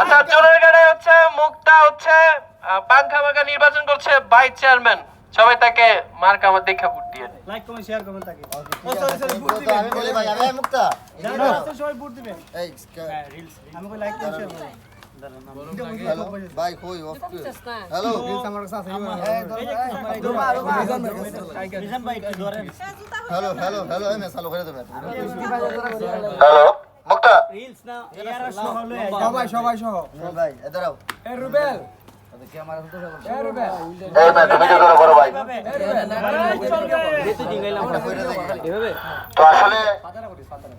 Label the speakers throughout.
Speaker 1: আচ্ছা চোরের গাড়ি হচ্ছে মুক্তা হচ্ছে পাংখা নির্বাচন করছে ভাইস চেয়ারম্যান। সবাই তাকে মার্কা আমার দেখা ভোট দিয়ে
Speaker 2: লাইক কমেন্ট শেয়ার করবেন তাকে ও সরি সরি ভোট দিবেন
Speaker 3: আমি বলি ভাই আমি মুক্তা।
Speaker 2: যারা আছেন সবাই ভোট দিবেন।
Speaker 3: এই কা-
Speaker 2: আমি কই লাইক কমেন্ট শেয়ার করবেন
Speaker 3: হ্যালো? ভাই কই off hello? Hello hello hello M চালু করে দেবেন
Speaker 1: হ্যালো? মুক্তা
Speaker 2: রিলস না সহ
Speaker 4: সবাই সবাই সহ।
Speaker 3: ভাই
Speaker 4: এ এ রুবেল।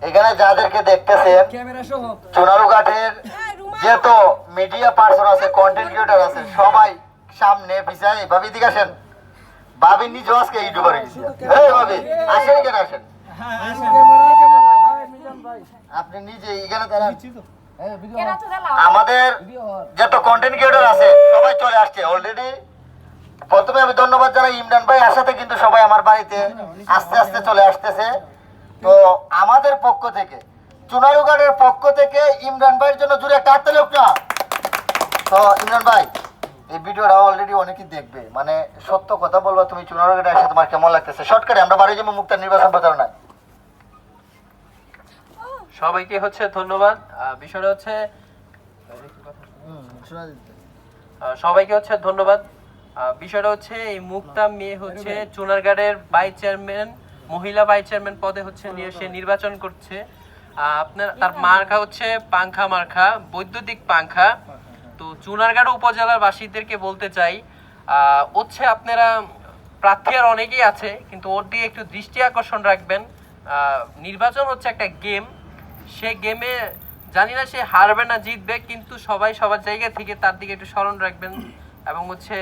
Speaker 1: এখানে যাদেরকে দেখতেছেন
Speaker 4: ক্যামেরা সহ।
Speaker 1: চুনারুঘাটের যেহেতু মিডিয়া পার্সন আছে কন্টেন্ট ক্রিয়েটর আছে সবাই সামনে পিছায়। ভাবি দিকে আসেন। ভাবি নিজেও আজকে ইউটিউবার হয়ে গেছে। ভাবি আসেন কেন আসেন
Speaker 4: ক্যামেরা ক্যামেরা ভাই মিজান ভাই
Speaker 3: আপনি নিজে এখানে দাঁড়ান।
Speaker 1: আমাদের যত কন্টেন্ট ক্রিয়েটর আছে সবাই চলে আসছে অলরেডি প্রথমে আমি ধন্যবাদ জানাই ইমরান ভাই আসাতে কিন্তু সবাই আমার বাড়িতে আস্তে আস্তে চলে আসতেছে। তো আমাদের পক্ষ থেকে চুনারুঘাটের পক্ষ থেকে ইমরান ভাইয়ের জন্য জুড়ে একটা হাততালি হোক না তো ইমরান ভাই এই ভিডিওটা অলরেডি অনেকেই দেখবে। মানে সত্য কথা বলব তুমি চুনারুঘাটে এসে তোমার কেমন লাগতেছে? শর্টকাটে আমরা বাড়ি যাব মুক্তার নির্বাচন প্রচারণায়। সবাইকে হচ্ছে ধন্যবাদ। বিষয়টা হচ্ছে সবাইকে হচ্ছে ধন্যবাদ। বিষয়টা হচ্ছে এই মুক্তা মেয়ে হচ্ছে চুনারগাড়ের ভাইস চেয়ারম্যান, মহিলা ভাইস চেয়ারম্যান পদে হচ্ছে নিয়ে সে নির্বাচন করছে। আপনার, তার মার্কা হচ্ছে পাংখা মার্কা, বৈদ্যুতিক পাংখা। তো চুনারগাড় উপজেলার বাসীদেরকে বলতে চাই হচ্ছে আপনারা, প্রার্থী আর অনেকেই আছে, কিন্তু ওর দিকে একটু দৃষ্টি আকর্ষণ রাখবেন। নির্বাচন হচ্ছে একটা গেম সে গেমে জানি না সে হারবে না, জিতবে, কিন্তু সবাই সবার জায়গা থেকে তার দিকে একটু স্মরণ রাখবেন এবং হচ্ছে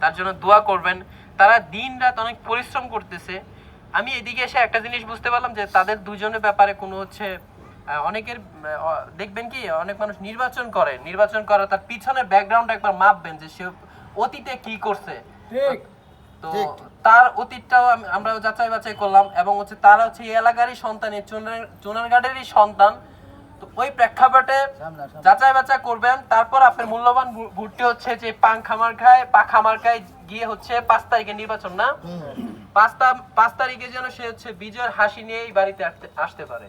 Speaker 1: তার জন্য দোয়া করবেন। তারা দিন রাত অনেক পরিশ্রম করতেছে। আমি এদিকে এসে একটা জিনিস বুঝতে পারলাম যে তাদের দুজনের ব্যাপারে কোনো হচ্ছে অনেকের দেখবেন কি, অনেক মানুষ নির্বাচন করে। নির্বাচন করা তার পিছনের ব্যাকগ্রাউন্ড একবার মাপবেন যে সে অতীতে কি করছে। তো তার অতীতটাও আম- আমরা যাচাই বাছাই করলাম এবং হচ্ছে তারা হচ্ছে এই এলাকারই সন্তান এই চুনারঘাটেরই সন্তান। তো ওই প্রেক্ষাপটে যাচাই বাছাই করবেন। তারপর আপনার মূল্যবান ভোটটি হচ্ছে যে পাং খামার খায় পা খামার খায় গিয়ে হচ্ছে পাঁচ তারিখে নির্বাচন না? পাঁচ তা- পাঁচ তারিখে যেন সে হচ্ছে বিজয়ের হাসি নিয়ে এই বাড়িতে আসতে- আসতে পারে।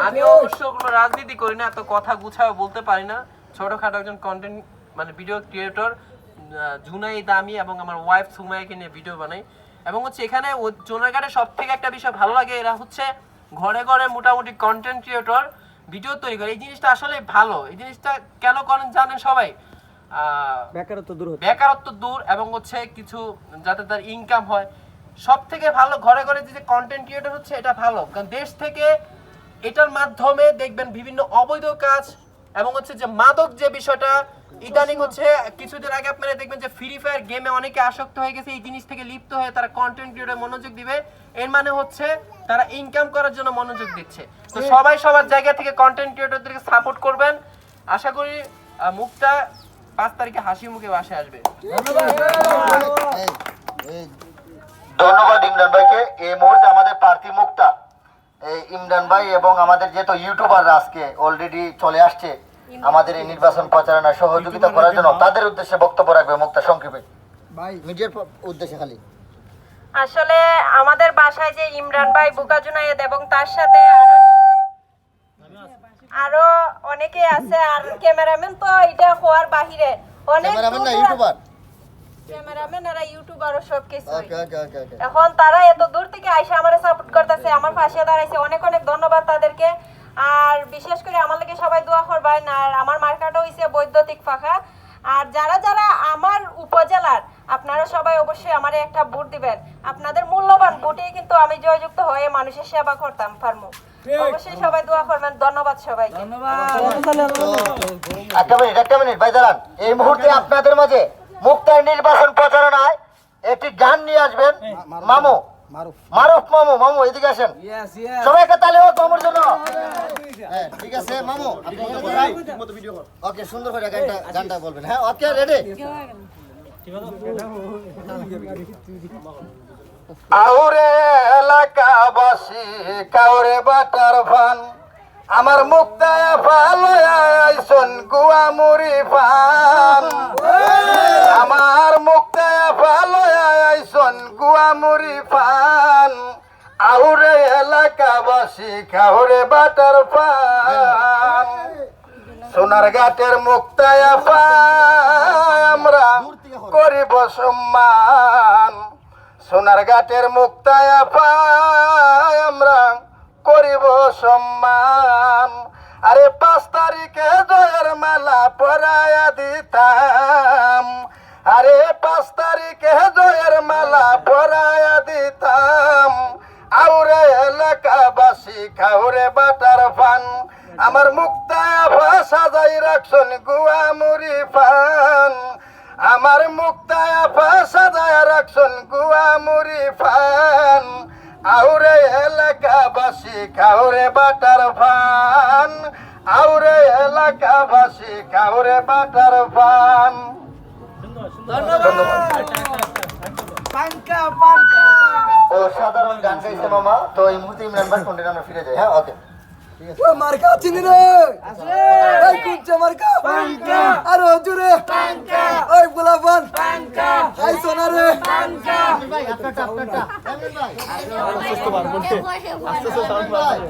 Speaker 1: আমি অবশ্য কোনো রাজনীতি করি না এত কথা গুছাও বলতে পারি না। ছোটখাটো একজন কন্টেন্ট মানে ভিডিও ক্রিয়েটর জুনাই দামি এবং আমার ওয়াইফ সুমাইকে নিয়ে ভিডিও বানাই। এবং হচ্ছে এখানে চোনাঘাটে সব থেকে একটা বিষয় ভালো লাগে এরা হচ্ছে ঘরে ঘরে মোটামুটি কন্টেন্ট ক্রিয়েটর ভিডিও তৈরি করে। এই জিনিসটা আসলে ভালো। এই জিনিসটা কেন করেন জানেন সবাই?
Speaker 2: বেকারত্ব দূর
Speaker 1: বেকারত্ব দূর এবং হচ্ছে কিছু যাতে তার ইনকাম হয়। সব থেকে ভালো ঘরে ঘরে যে কন্টেন্ট ক্রিয়েটর হচ্ছে এটা ভালো। কারণ দেশ থেকে এটার মাধ্যমে দেখবেন বিভিন্ন অবৈধ কাজ এবং হচ্ছে যে মাদক যে বিষয়টা ইদানিং হচ্ছে কিছুদিন আগে আপনারা দেখবেন যে ফ্রি ফায়ার গেমে অনেকে আসক্ত হয়ে গেছে এই জিনিস থেকে লিপ্ত হয়ে তারা কন্টেন্ট ক্রিয়েটর মনোযোগ দিবে। এর মানে হচ্ছে তারা ইনকাম করার জন্য মনোযোগ দিচ্ছে। তো সবাই সবার জায়গা থেকে কন্টেন্ট ক্রিয়েটরদেরকে সাপোর্ট করবেন। আশা করি মুক্তা পাঁচ তারিখে হাসি মুখে বাসে আসবে। ধন্যবাদ ইমরান ভাইকে। এই মুহূর্তে আমাদের প্রার্থী মুক্তা। এই ইমরান ভাই এবং আমাদের যেহেতু ইউটিউবাররা আজকে অলরেডি চলে আসছে আমাদের এই নির্বাচন প্রচারণা সহযোগিতা করার জন্য তাদের উদ্দেশ্যে বক্তব্য রাখবে মুক্তা সংক্ষেপে।
Speaker 3: ভাই। মিডিয়ার উদ্দেশ্যে খালি।
Speaker 5: আসলে আমাদের বাসায় যে ইমরান ভাই বুকা জুনায়েদ এবং তার সাথে আরো- আরও অনেকে আছে আর ক্যামেরাম্যান তো এটা হওয়ার বাহিরে। অনেক
Speaker 3: ক্যামেরাম্যান না ইউটিউবার
Speaker 5: ক্যামেরাম্যান আর ইউটিউবার সব কিছু
Speaker 3: ওকে ওকে ওকে ওকে
Speaker 5: এখন তারা এত দূর থেকে আইসা আমার সাপোর্ট করতেছে আমার পাশে দাঁড়াইছে। অনেক অনেক ধন্যবাদ তাদেরকে। আর বিশেষ করে আমার লাগে সবাই দোয়া করবেন। আর আমার মার্কাটা হইছে বৈদ্যুতিক পাখা আর যারা যারা আমার উপজেলার আপনারা সবাই অবশ্যই আমারে একটা ভোট দিবেন। আপনাদের মূল্যবান ভোটে কিন্তু আমি জয়যুক্ত হয়ে মানুষের সেবা করতাম পারমু অবশ্যই সবাই দোয়া করবেন। ধন্যবাদ সবাইকে।
Speaker 1: একটা মিনিট একটা মিনিট ভাই দাঁড়ান। এই মুহূর্তে আপনাদের মাঝে মুক্তার নির্বাচন প্রচারণায় একটি গান নিয়ে আসবেন মামু
Speaker 3: মারুফ।
Speaker 1: মারুফ মামু মামু এদিকে আসেন।
Speaker 4: ইয়েস ইয়েস
Speaker 1: সবাই একটা তালি হোক মামুর জন্য।
Speaker 3: হ্যাঁ ঠিক আছে মামু ওকে সুন্দর করে গানটা গানটা বলবেন। হ্যাঁ ওকে রেডি
Speaker 1: আউরে এলাকাবাসী কাউরে বাটার ভান।
Speaker 6: আমার মুক্তায় ফালয়াইছন গুয়ামুরি পান এলাকাবাসী খাউরে বাটার পান সোনার ঘাটের মুক্তায় পায় আমরা করিব সম্মান। সোনার ঘাটের মুক্তায় পায় আমরা করিব সম্মান। আরে পাঁচ তারিখে জয়ের মালা পরায়া দিতাম। আরে পাঁচ তারিখে জয়ের মালা পরায়া দিতাম। এলাকাবাসী খাউরে বাটার ফান। আমার মুক্তায় ভাষা যাই রাখছন গুয়া মুড়ি ফান। আমার ভাষা যায় রাখছন গুয়া মুড়ি ফান। আউরে এলাকাবাসী খাউরে বাটার ফান। আউরে এলাকাবাসী খাউরে বাটার ফান।
Speaker 3: অসাধারণ গান গাইছে মামা তো এই মুহূর্তে ইমরান ভাই কন্টেন্ট আমরা ফিরে যাই। হ্যাঁ ওকে
Speaker 4: মার্কা চিনি রে? এই কুঞ্চা মার্কা। আর হজুরে ওই গোলাপান হাই সোনা রে
Speaker 3: ভাই আপনারটা আপনারটা ইমরান ভাই।